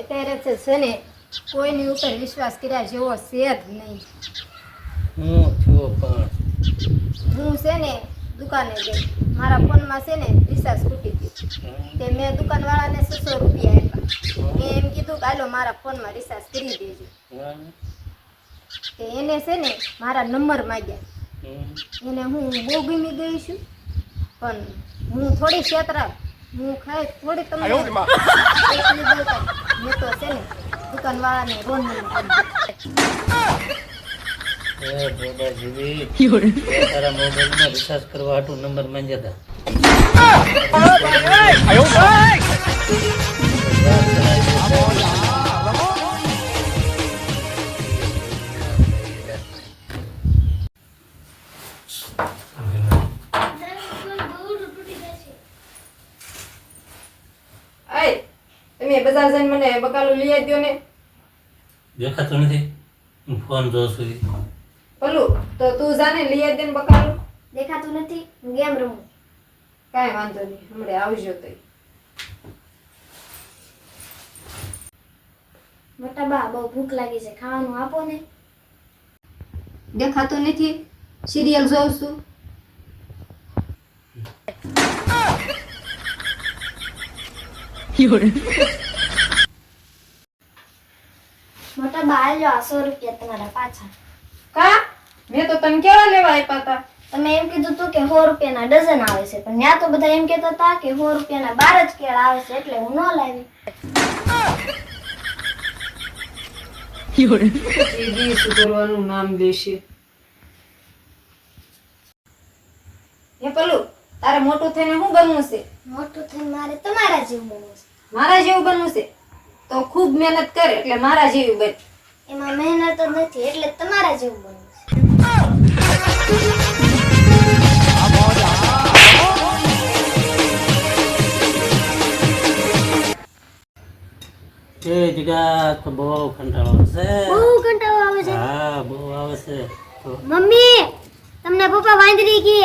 અત્યારે છે ને કોઈની ઉપર વિશ્વાસ કર્યા જેવો છે જ નહીં. હું છું પણ. હું છે ને દુકાને ગઈ. મારા ફોનમાં છે ને રિચાર્જ ખૂટી ગયું. તે મેં દુકાનવાળાને છસો રૂપિયા આપ્યા. મેં એમ કીધું કે હાલો મારા ફોનમાં રિચાર્જ કરી દેજો. તે એને છે ને મારા નંબર માગ્યા. એને હું બહુ ગમી ગઈ છું. પણ હું થોડી છેતરા હું ખાઈ થોડી તમને મેં તો છે ને દુકાનવાળાને રોન એ બોબા જીવી તે તારા મોબાઈલમાં રિચાર્જ કરવા હાટું નંબર માંગ્યા હતા બજાર જઈને મને બકાલો લઈ દો ને. દેખાતું નથી. હું ફોન જોઉં છું. ભલું તો તું જાને લઈ દે ને બકાલો. દેખાતું નથી. હું ગેમ રમું કાંઈ વાંધો નહીં હમણાં આવજો તો મોટા બા બહુ ભૂખ લાગી છે. ખાવાનું આપો ને. દેખાતું નથી. સિરિયલ જોઉં છું. મોટા બા આલ્યો આ સો રૂપિયા તમારા પાછા. કા? મેં તો તને કેવા લેવા આપ્યા હતા તમે એમ કીધું હતું કે સો રૂપિયાના ડઝન આવે છે પણ ત્યાં તો બધા એમ કહેતા હતા કે સો રૂપિયાના બાર જ કેળ આવે છે એટલે હું ન લાવી. સુધરવાનું નામ પલ્લુ તારે મોટું થઈને શું બનવું છે? મોટું થઈને મારે તમારા જેવું બનવું છે. મારા જેવું બનવું છે? તો ખૂબ મહેનત કરે એટલે મારા જેવું બન. એમાં મહેનત જ નથી એટલે તમારા જેવું બનવું છે. એ જગા તો બહુ કંટાળો આવે બહુ કંટાળો આવે છે? હા બહુ આવે છે. મમ્મી તમને પપ્પા વાંદરી કહે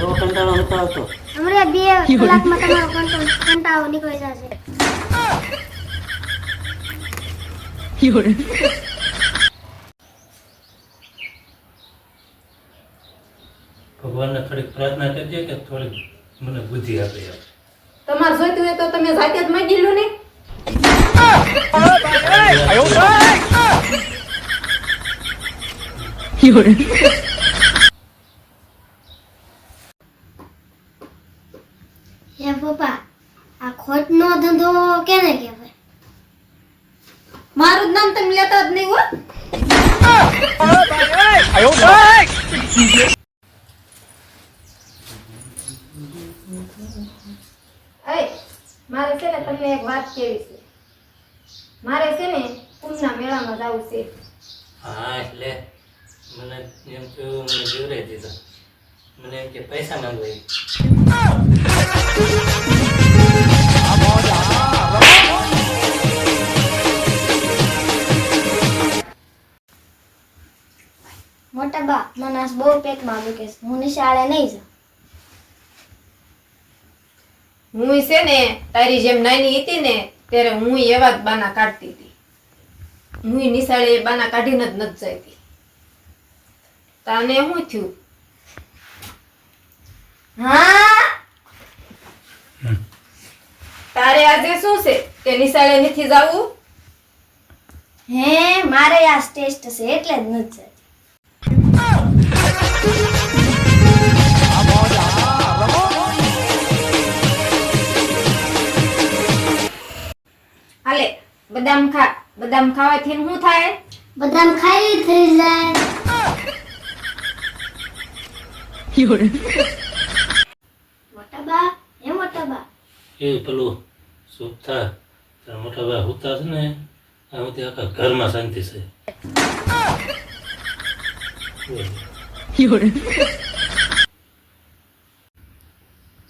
એવો કંટાળો નતો આવતો. હમણાં બે કલાકમાં તમારો કંટાળો નીકળી જશે. ભગવાનને થોડીક પ્રાર્થના કરજે કે થોડીક મને બુદ્ધિ આપે. તમારે જોઈતું હોય તો તમે જાતે જ માગી લો ને. હે પપ્પા આ ખોટનો ધંધો કેને કહેવાય મારું જ નામ તમે લેતા જ નહીં હો અય, મારે છે ને તમને એક વાત કેવી છે? મારે છે ને કુંભના મેળામાં જવું છે. એટલે મને એમ થયું મને જીવરાઈ દીધો મને એમ કે પૈસા માંગવા પેટમાં દુખે હું નિશાળે નહીં જાઉં. હું છે ને તારી જેમ નાની હતી ને ત્યારે હું એવા જ બાના કાઢતી હતી. હું નિશાળે એ બાના કાઢીને જ નથી જતી તાને શું થયું? હા? તારે આજે શું છે? કે નિશાળે નથી જવું? હે મારે આ ટેસ્ટ છે એટલે જ નથી જતી હાલે બદામ ખા બદામ ખાવાથી શું થાય? બદામ ખાઈ થઈ જાય. મોટાબા હે મોટા એ પેલું સુખ થા તારા મોટા ભાઈ હુતા છે ને આમાંથી આખા ઘરમાં શાંતિ છે.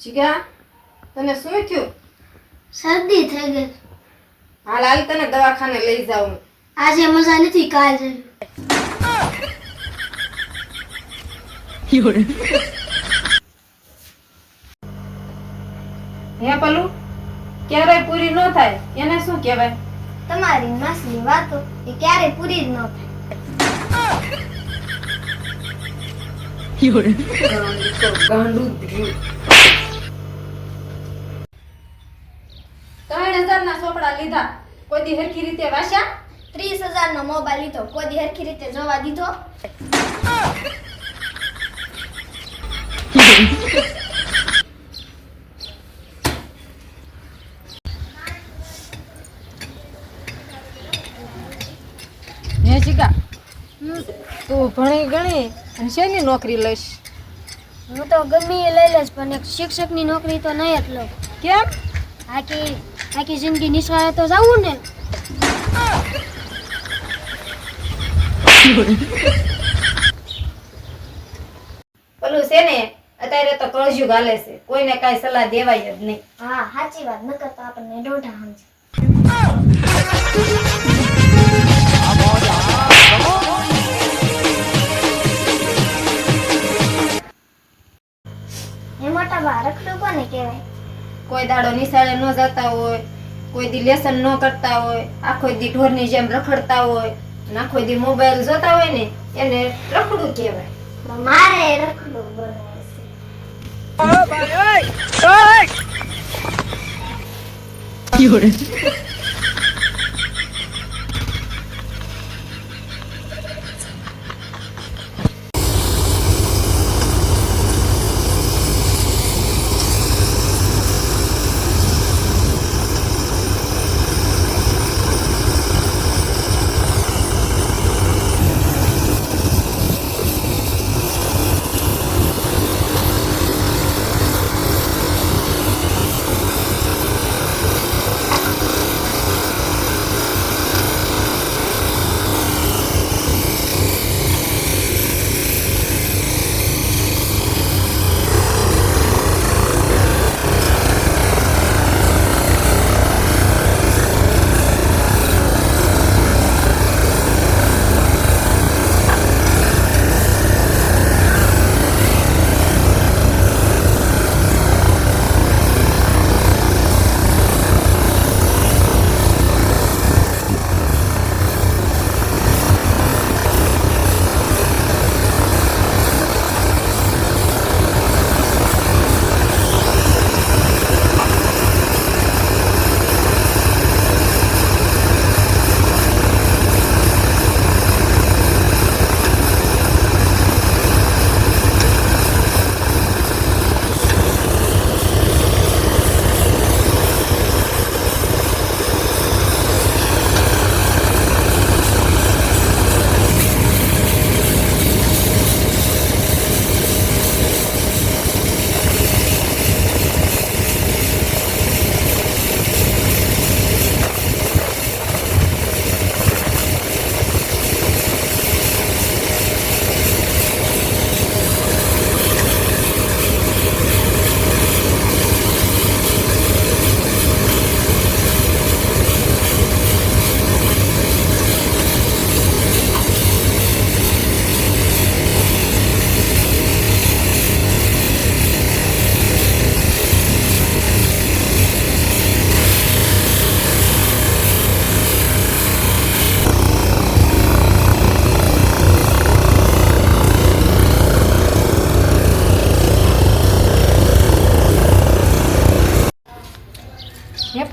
જીગા તને શું થયું? શરદી થઈ ગઈ. હાલ હાલ તને દવાખાને લઈ જાઉં આજે મજા નથી કાલ જઈ. હે પલું ક્યારેય પૂરી ન થાય એને શું કહેવાય? તમારી માસની વાતો એ ક્યારેય પૂરી જ ન થાય. ત્રણ હજારના ચોપડા લીધા. કોઈ દી હરખી રીતે વાસ્યા? ત્રીસ હજાર નો મોબાઈલ લીધો. કોઈ દી હરખી રીતે જવા દીધો. તું ભણી ગણી? અને શેની નોકરી લઈશ? હું તો ગમે એ લઈ લઈશ પણ એક શિક્ષકની નોકરી તો નહીં જ લઉં. કેમ? આખી આખી જિંદગી નિશાળે તો જવું ને. પેલું છે ને અત્યારે તો કળજુ ગાલે છે. કોઈને કાંઈ સલાહ દેવાય જ નહીં. હા સાચી વાત. નકર તો આપણને દોઢા સમજે કોઈ દાડો નિશાળે ન જતા હોય કોઈ દી લેસન ન કરતા હોય આખો દી ઢોરની જેમ રખડતા હોય અને આખો દી મોબાઈલ જોતા હોય ને એને રખડું કહેવાય. મારે રખડું બનાવે છે.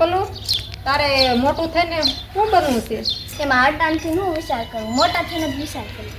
પલ્લુ તારે મોટું થઈને શું બનવું છે? એમાં અટાણથી હું વિચાર કરું, મોટા થઈને વિચાર કરું.